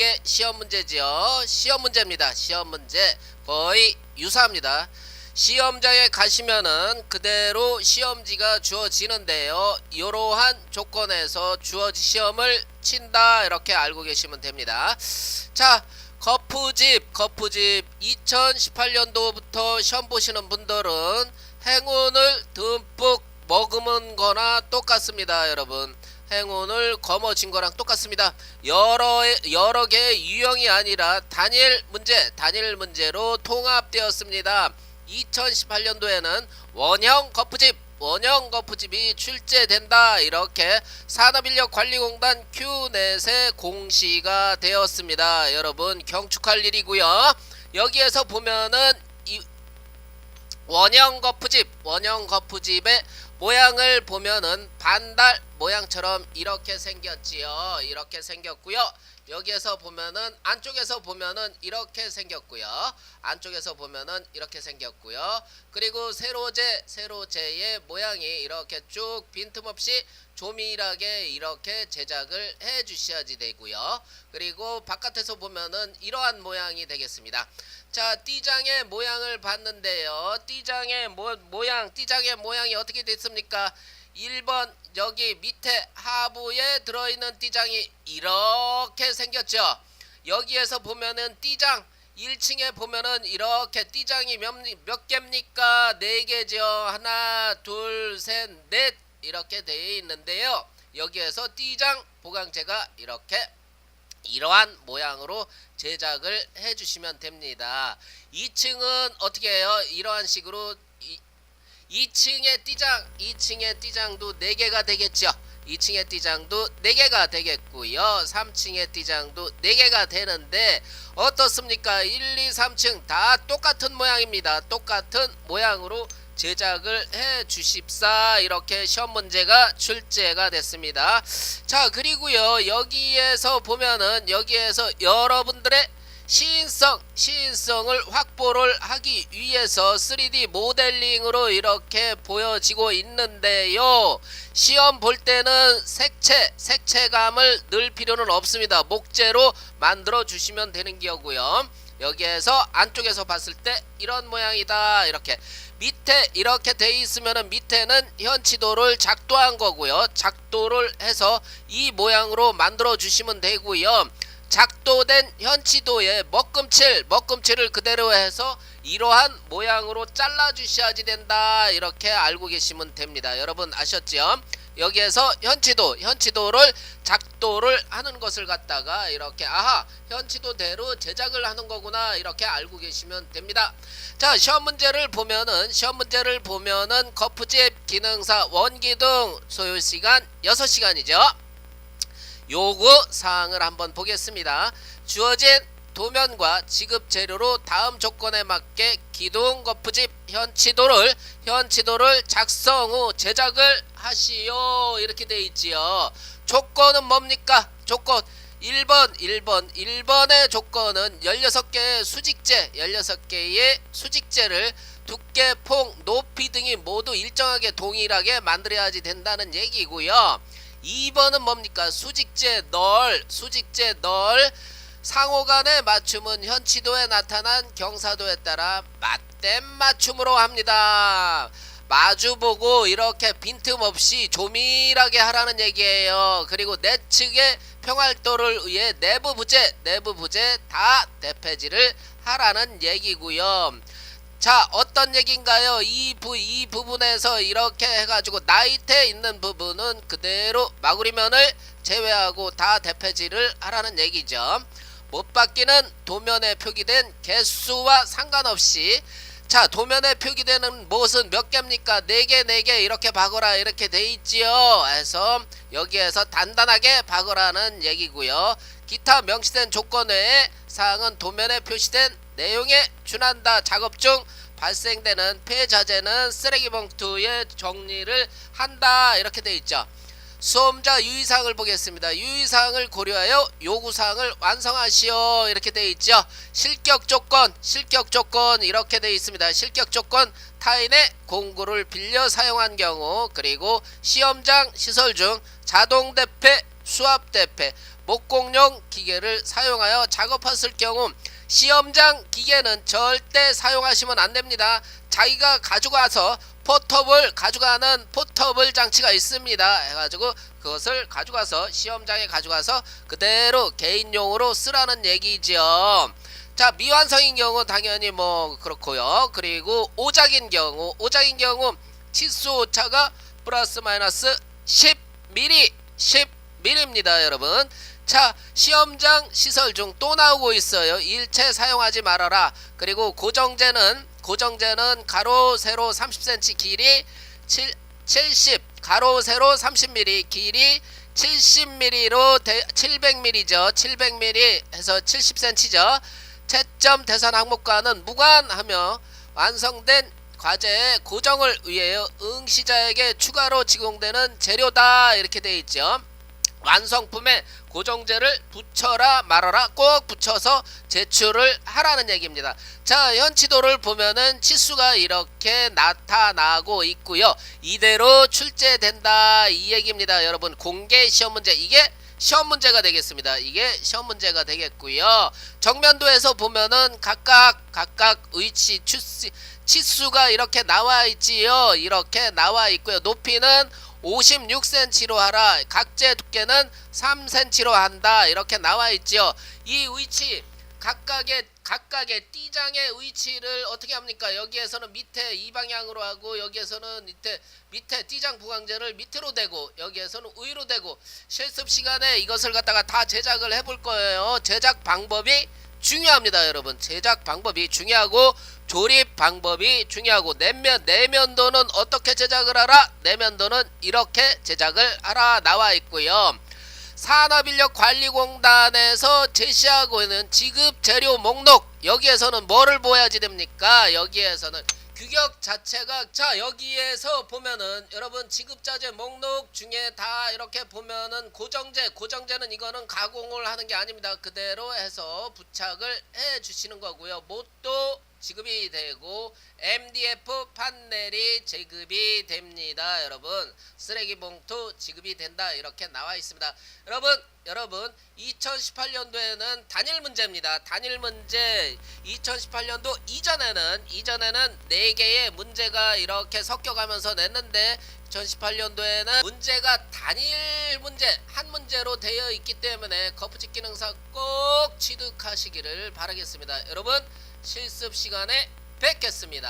게 시험 문제지요. 시험 문제입니다. 시험 문제 거의 유사합니다. 시험장에 가시면은 그대로 시험지가 주어지는데요. 이러한 조건에서 주어지 시험을 친다 이렇게 알고 계시면 됩니다. 자, 거푸집, 거푸집 2018년도부터 시험 보시는 분들은 행운을 듬뿍 머금은 거나 똑같습니다, 여러분. 행운을 거머쥔 거랑 똑같습니다. 여러 여러 개의 유형이 아니라 단일 문제, 단일 문제로 통합되었습니다. 2018년도에는 원형 거푸집, 원형 거푸집이 출제된다. 이렇게 산업인력관리공단 큐넷에 공시가 되었습니다. 여러분 경축할 일이고요. 여기에서 보면은 이 원형 거푸집, 원형 거푸집의 모양을 보면은 반달 모양처럼 이렇게 생겼지요. 이렇게 생겼고요. 여기에서 보면은 안쪽에서 보면은 이렇게 생겼고요. 안쪽에서 보면은 이렇게 생겼고요. 그리고 세로제, 세로제의 모양이 이렇게 쭉 빈틈없이 조밀하게 이렇게 제작을 해 주셔야지 되고요. 그리고 바깥에서 보면은 이러한 모양이 되겠습니다. 자, 띠장의 모양을 봤는데요. 띠장의 모, 모양, 띠장의 모양이 어떻게 됐습니까? 1번 여기 밑에 하부에 들어있는 띠장이 이렇게 생겼죠. 여기에서 보면은 띠장 1층에 보면은 이렇게 띠장이 몇, 몇 개입니까? 네 개죠. 하나, 둘, 셋, 넷 이렇게 되어 있는데요. 여기에서 띠장 보강제가 이렇게 이러한 모양으로 제작을 해주시면 됩니다. 2층은 어떻게 해요? 이러한 식으로 이, 2층의 띠장, 2층의 띠장도 4개가 되겠죠. 2층의 띠장도 4개가 되겠고요. 3층의 띠장도 4개가 되는데 어떻습니까? 1, 2, 3층 다 똑같은 모양입니다. 똑같은 모양으로 제작을 해 주십사 이렇게 시험 문제가 출제가 됐습니다. 자 그리고요 여기에서 보면은 여기에서 여러분들의 시인성, 시인성을 확보를 하기 위해서 3D 모델링으로 이렇게 보여지고 있는데요. 시험 볼 때는 색채, 색채감을 넣을 필요는 없습니다. 목재로 만들어 주시면 되는 거고요. 여기에서 안쪽에서 봤을 때 이런 모양이다. 이렇게 밑에 이렇게 돼 있으면은 밑에는 현치도를 작도한 거고요. 작도를 해서 이 모양으로 만들어 주시면 되고요. 작도된 현치도에 먹금칠, 먹금칠을 그대로 해서 이러한 모양으로 잘라 주셔야지 된다. 이렇게 알고 계시면 됩니다. 여러분 아셨죠? 여기에서 현치도, 현치도를 작도를 하는 것을 갖다가 이렇게 아하 현치도대로 제작을 하는 거구나 이렇게 알고 계시면 됩니다. 자 시험 문제를 보면은 시험 문제를 보면은 거푸집 기능사 원기둥 소요 시간 6시간이죠. 요구 사항을 한번 보겠습니다. 주어진 도면과 지급 재료로 다음 조건에 맞게 기둥 거푸집 현치도를 현치도를 작성 후 제작을 하시오 이렇게 돼 있지요. 조건은 뭡니까? 조건 1번 1번 1번의 조건은 16개의 수직재 16개의 수직재를 두께, 폭, 높이 등이 모두 일정하게 동일하게 만들어야지 된다는 얘기고요. 2번은 뭡니까? 수직재 널, 수직재 널 상호간의 맞춤은 현치도에 나타난 경사도에 따라 맞댐 맞춤으로 합니다. 마주보고 이렇게 빈틈없이 조밀하게 하라는 얘기예요. 그리고 내측의 평활도를 위해 내부 부재, 내부 부재 다 대패지를 하라는 얘기고요. 자 어떤 얘기인가요? 이, 부, 이 부분에서 이렇게 해가지고 나이테 있는 부분은 그대로 마구리면을 제외하고 다 대패지를 하라는 얘기죠. 못 받기는 도면에 표기된 개수와 상관없이 자 도면에 표기되는 못은 몇 개입니까? 4개 4개 이렇게 박어라 이렇게 돼 있지요. 해서 여기에서 단단하게 박으라는 얘기고요. 기타 명시된 조건 외에 사항은 도면에 표시된 내용에 준한다. 작업 중 발생되는 폐자재는 쓰레기 봉투에 정리를 한다. 이렇게 돼 있죠. 수험자 유의사항을 보겠습니다. 유의사항을 고려하여 요구사항을 완성하시오. 이렇게 돼 있죠. 실격 조건, 실격 조건 이렇게 돼 있습니다. 실격 조건 타인의 공구를 빌려 사용한 경우 그리고 시험장 시설 중 자동 대패 수압 대패, 목공용 기계를 사용하여 작업했을 경우 시험장 기계는 절대 사용하시면 안 됩니다. 자기가 가져가서 포터블 가져가는 포터블 장치가 있습니다. 해가지고 그것을 가져가서 시험장에 가져가서 그대로 개인용으로 쓰라는 얘기죠. 자 미완성인 경우 당연히 뭐 그렇고요. 그리고 오작인 경우 오작인 경우 치수 오차가 플러스 마이너스 10mm 10mm입니다 여러분 자 시험장 시설 중 또 나오고 있어요. 일체 사용하지 말아라. 그리고 고정재는 고정재는 가로 세로 30cm 길이 7, 70 가로 세로 30mm 길이 70mm로 700mm죠. 700mm 해서 70cm죠. 채점 대산 항목과는 무관하며 완성된 과제의 고정을 위하여 응시자에게 추가로 제공되는 재료다. 이렇게 돼 있죠. 완성품에 고정제를 붙여라 말아라 꼭 붙여서 제출을 하라는 얘기입니다. 자 현치도를 보면은 치수가 이렇게 나타나고 있고요. 이대로 출제된다 이 얘기입니다. 여러분 공개 시험 문제 이게 시험 문제가 되겠습니다. 이게 시험 문제가 되겠고요. 정면도에서 보면은 각각 각각 위치 추시 치수가 이렇게 나와 있지요. 이렇게 나와 있고요. 높이는 56cm로 하라. 각재 두께는 3cm로 한다. 이렇게 나와 있지요. 이 위치 각각의 각각의 띠장의 위치를 어떻게 합니까? 여기에서는 밑에 이 방향으로 하고 여기에서는 밑에 밑에 띠장 부광제를 밑으로 대고 여기에서는 위로 대고 실습 시간에 이것을 갖다가 다 제작을 해볼 거예요. 제작 방법이 중요합니다, 여러분. 제작 방법이 중요하고 조립 방법이 중요하고 내면 내면도는 어떻게 제작을 하라? 내면도는 이렇게 제작을 하라 나와 있고요. 산업인력관리공단에서 제시하고 있는 지급 재료 목록 여기에서는 뭐를 보여야지 됩니까? 여기에서는 규격 자체가 자 여기에서 보면은 여러분 지급자재 목록 중에 다 이렇게 보면은 고정제 고정제는 이거는 가공을 하는 게 아닙니다 그대로 해서 부착을 해 주시는 거고요 못도 지급이 되고 MDF 판넬이 지급이 됩니다. 여러분 쓰레기 봉투 지급이 된다. 이렇게 나와 있습니다. 여러분 여러분 2018년도에는 단일 문제입니다. 단일 문제. 2018년도 이전에는 이전에는 4개의 문제가 이렇게 섞여가면서 냈는데 2018년도에는 문제가 단일 문제 한 문제로 되어 있기 때문에 거푸집 기능사 꼭 취득하시기를 바라겠습니다. 여러분 실습 시간에 뵙겠습니다